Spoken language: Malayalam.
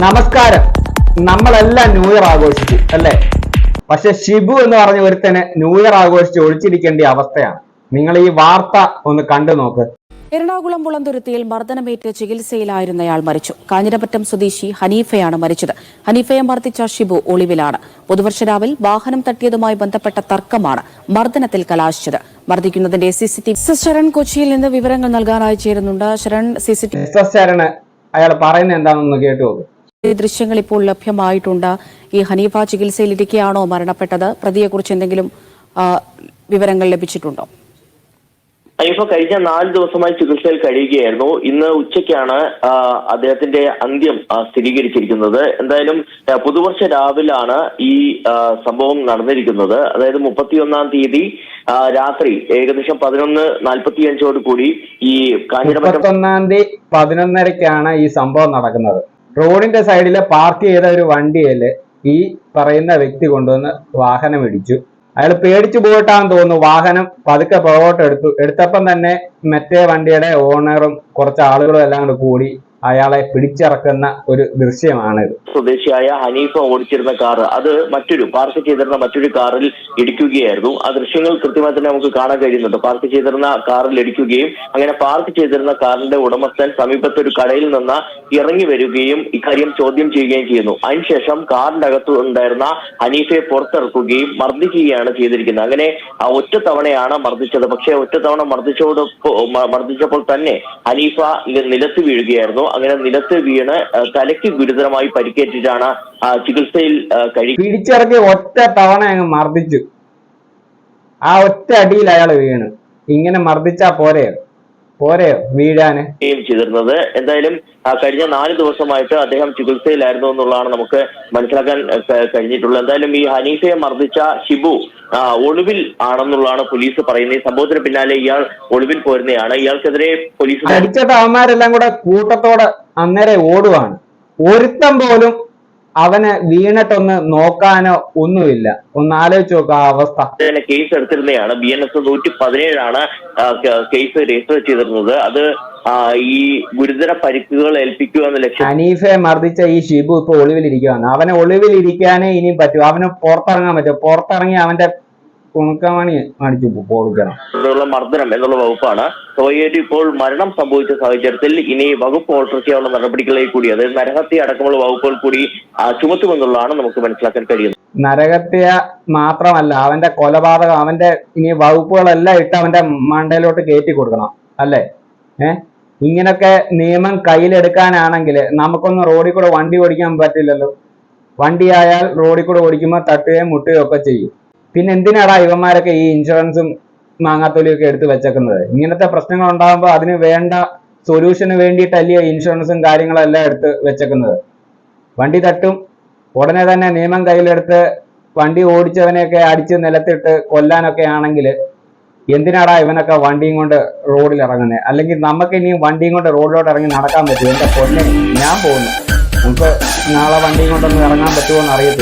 നമസ്കാരം. നമ്മളെല്ലാം ന്യൂ ഇയർ ആഘോഷിച്ചു അല്ലേ? പക്ഷെ ഷിബു എന്ന് പറഞ്ഞ ഒരുത്തനെ ന്യൂ ഇയർ ആഘോഷിച്ച് ഒളിച്ചിരിക്കേണ്ട അവസ്ഥയാണ്. നിങ്ങൾ ഈ വാർത്ത ഒന്ന് കണ്ടു നോക്ക്. എറണാകുളം പുളന്തുരുത്തിയിൽ മർദ്ദനമേറ്റ് ചികിത്സയിലായിരുന്നയാൾ മരിച്ചു. കാഞ്ഞിരപ്പറ്റം സ്വദേശി ഹനീഫയാണ് മരിച്ചത്. ഹനീഫയെ മർദ്ദിച്ച ഷിബു ഒളിവിലാണ്. പുതുവർഷ രാവിൽ വാഹനം തട്ടിയതുമായി ബന്ധപ്പെട്ട തർക്കമാണ് മർദ്ദനത്തിൽ കലാശിച്ചത്. മർദ്ദിക്കുന്നതിന്റെ സിസിടിവി ശരൺ കൊച്ചിയിൽ നിന്ന് വിവരങ്ങൾ നൽകാനായി ചേരുന്നുണ്ട്. ശരൺ സിസിടിവി ശരണ് അയാൾ പറയുന്നത് എന്താണെന്ന് കേട്ടു നോക്ക്. ദൃശ്യങ്ങൾ ഇപ്പോൾ ലഭ്യമായിട്ടുണ്ട്. ഈ ഹനീഫ ചികിത്സയിലിരിക്കെയാണോ മരണപ്പെട്ടത്? പ്രതിയെക്കുറിച്ച് എന്തെങ്കിലും വിവരങ്ങൾ ലഭിച്ചിട്ടുണ്ടോ? ഹനീഫ കഴിഞ്ഞ നാല് ദിവസമായി ചികിത്സയിൽ കഴിയുകയായിരുന്നു. ഇന്ന് ഉച്ചയ്ക്കാണ് അദ്ദേഹത്തിന്റെ അന്ത്യം സ്ഥിരീകരിച്ചിരിക്കുന്നത്. എന്തായാലും പുതുവർഷ രാവിലാണ് ഈ സംഭവം നടന്നിരിക്കുന്നത്. അതായത് മുപ്പത്തിയൊന്നാം തീയതി രാത്രി ഏകദേശം പതിനൊന്ന് നാൽപ്പത്തിയഞ്ചോട് കൂടി ഈ കാഞ്ഞിരപ്പറ്റം പതിനൊന്നരക്കാണ് ഈ സംഭവം നടക്കുന്നത്. റോഡിന്റെ സൈഡിൽ പാർക്ക് ചെയ്ത ഒരു വണ്ടിയിൽ ഈ പറയുന്ന വ്യക്തി കൊണ്ടുവന്ന് വാഹനം ഇടിച്ചു. അയാൾ പേടിച്ചു പോയിട്ടാന്ന് തോന്നുന്നു. വാഹനം പതുക്കെ പുറകോട്ട് എടുത്തു. എടുത്തപ്പം തന്നെ മറ്റേ വണ്ടിയുടെ ഓണറും കുറച്ച് ആളുകളും എല്ലാം കൂടി കൂടി അയാളെ പിടിച്ചിറക്കുന്ന ഒരു ദൃശ്യമാണിത്. സ്വദേശിയായ ഹനീഫ ഓടിച്ചിരുന്ന കാർ അത് മറ്റൊരു പാർക്ക് ചെയ്തിരുന്ന മറ്റൊരു കാറിൽ ഇടിക്കുകയായിരുന്നു. ആ ദൃശ്യങ്ങൾ കൃത്യമായി തന്നെ നമുക്ക് കാണാൻ കഴിയുന്നുണ്ട്. പാർക്ക് ചെയ്തിരുന്ന കാറിൽ ഇടിക്കുകയും അങ്ങനെ പാർക്ക് ചെയ്തിരുന്ന കാറിന്റെ ഉടമസ്ഥൻ സമീപത്തെ ഒരു കടയിൽ നിന്ന് ഇറങ്ങി വരികയും ഇക്കാര്യം ചോദ്യം ചെയ്യുകയും ചെയ്യുന്നു. അതിനുശേഷം കാറിന്റെ അകത്ത് ഉണ്ടായിരുന്ന ഹനീഫയെ പുറത്തിറക്കുകയും മർദ്ദിക്കുകയാണ് ചെയ്തിരിക്കുന്നത്. അങ്ങനെ ആ ഒറ്റ തവണയാണ് മർദ്ദിച്ചത്. പക്ഷേ ഒറ്റ തവണ മർദ്ദിച്ചോട് മർദ്ദിച്ചപ്പോൾ തന്നെ ഹനീഫ നിലത്ത് വീഴുകയായിരുന്നു. അങ്ങനെ നിലത്ത് വീണ് തലയ്ക്ക് ഗുരുതരമായി പരിക്കേറ്റിട്ടാണ് ചികിത്സയിൽ കഴി പിടിച്ചിറക്കി ഒറ്റ തവണ അങ്ങ് മർദ്ദിച്ചു. ആ ഒറ്റ അടിയിൽ അയാൾ വീണ്. ഇങ്ങനെ മർദ്ദിച്ചാ പോരെയോ പോരെയോ വീഴാന്. ചെയ്തിരുന്നത് എന്തായാലും കഴിഞ്ഞ നാല് ദിവസമായിട്ട് അദ്ദേഹം ചികിത്സയിലായിരുന്നു എന്നുള്ളതാണ് നമുക്ക് മനസ്സിലാക്കാൻ കഴിഞ്ഞിട്ടുള്ളത്. എന്തായാലും ഈ ഹനീഫയെ മർദ്ദിച്ച ഷിബു ഒളിവിൽ ആണെന്നുള്ളതാണ് പോലീസ് പറയുന്നത്. ഈ സംഭവത്തിന് പിന്നാലെ ഇയാൾ ഒളിവിൽ പോരുന്നതാണ് ഇയാൾക്കെതിരെ പോലീസ് അടിച്ചിട്ട് അവന്മാരെല്ലാം കൂടെ കൂട്ടത്തോടെ അന്നേരെ ഓടുവാണ്. ഒരുത്തം പോലും അവനെ വീണിട്ടൊന്ന് നോക്കാനോ ഒന്നുമില്ല. ഒന്ന് ആലോചിച്ച് നോക്കുക ആ അവസ്ഥ. കേസ് എടുത്തിരുന്നതാണ് ബി എൻ എസ് നൂറ്റി പതിനേഴാണ് കേസ് രജിസ്റ്റർ ചെയ്തിരുന്നത്. അത് ഈ ഗുരുതര പരിക്കുകൾ ഏൽപ്പിക്കുക എന്ന ലക്ഷ്യം ഹനീഫെ മർദ്ദിച്ച ഈ ഷിബു ഇപ്പൊ ഒളിവിലിരിക്കുകയാണ് അവനെ ഒളിവിലിരിക്കാനേ ഇനിയും പറ്റൂ. അവന് പുറത്തിറങ്ങാൻ പറ്റും. പുറത്തിറങ്ങി അവന്റെ കുണുക്കമണി അടിച്ചു പൊളിക്കണം മർദ്ദനം എന്നുള്ള വകുപ്പാണ്. സോയേറ്റ് ഇപ്പോൾ മരണം സംഭവിച്ച സാഹചര്യത്തിൽ ഇനി വകുപ്പ് ഓൾട്ടർ ചെയ്യാനുള്ള നടപടികളിലേക്ക് കൂടി അതായത് നരഹത്യ അടക്കമുള്ള വകുപ്പുകൾ കൂടി ചുമത്തുമെന്നുള്ളതാണ് നമുക്ക് മനസ്സിലാക്കാൻ കഴിയുന്നത്. നരഹത്യ മാത്രമല്ല അവന്റെ കൊലപാതകം അവന്റെ ഇനി വകുപ്പുകളെല്ലാം ഇട്ട് അവന്റെ മണ്ടയിലോട്ട് കയറ്റി കൊടുക്കണം അല്ലേ? ഏ? ഇങ്ങനൊക്കെ നിയമം കയ്യിലെടുക്കാനാണെങ്കിൽ നമുക്കൊന്ന് റോഡിൽ കൂടെ വണ്ടി ഓടിക്കാൻ പറ്റില്ലല്ലോ. വണ്ടി ആയാൽ റോഡിൽ കൂടെ ഓടിക്കുമ്പോൾ തട്ടുകയും മുട്ടുകയും ഒക്കെ ചെയ്യും. പിന്നെ എന്തിനാടാ ഇവന്മാരൊക്കെ ഈ ഇൻഷുറൻസും മാങ്ങാത്തൊലിയും ഒക്കെ എടുത്ത് വെച്ചേക്കുന്നത്. ഇങ്ങനത്തെ പ്രശ്നങ്ങൾ ഉണ്ടാകുമ്പോൾ അതിന് വേണ്ട സൊല്യൂഷന് വേണ്ടിയിട്ടല്ലേ ഇൻഷുറൻസും കാര്യങ്ങളെല്ലാം എടുത്ത് വെച്ചേക്കുന്നത്. വണ്ടി തട്ടും ഉടനെ തന്നെ നിയമം കയ്യിലെടുത്ത് വണ്ടി ഓടിച്ചവനെയൊക്കെ അടിച്ച് നിലത്തിട്ട് കൊല്ലാനൊക്കെ ആണെങ്കിൽ എന്തിനാടാ ഇവനൊക്കെ വണ്ടിയും കൊണ്ട് റോഡിൽ ഇറങ്ങുന്നത് അല്ലെങ്കിൽ നമുക്ക് ഇനിയും വണ്ടിയും കൊണ്ട് റോഡിലോട്ട് ഇറങ്ങി നടക്കാൻ പറ്റും? എന്റെ പൊന്നെ ഞാൻ പോകുന്നു. നമുക്ക് നാളെ വണ്ടിയും കൊണ്ടൊന്നും ഇറങ്ങാൻ പറ്റുമോ എന്ന് അറിയത്തില്ല.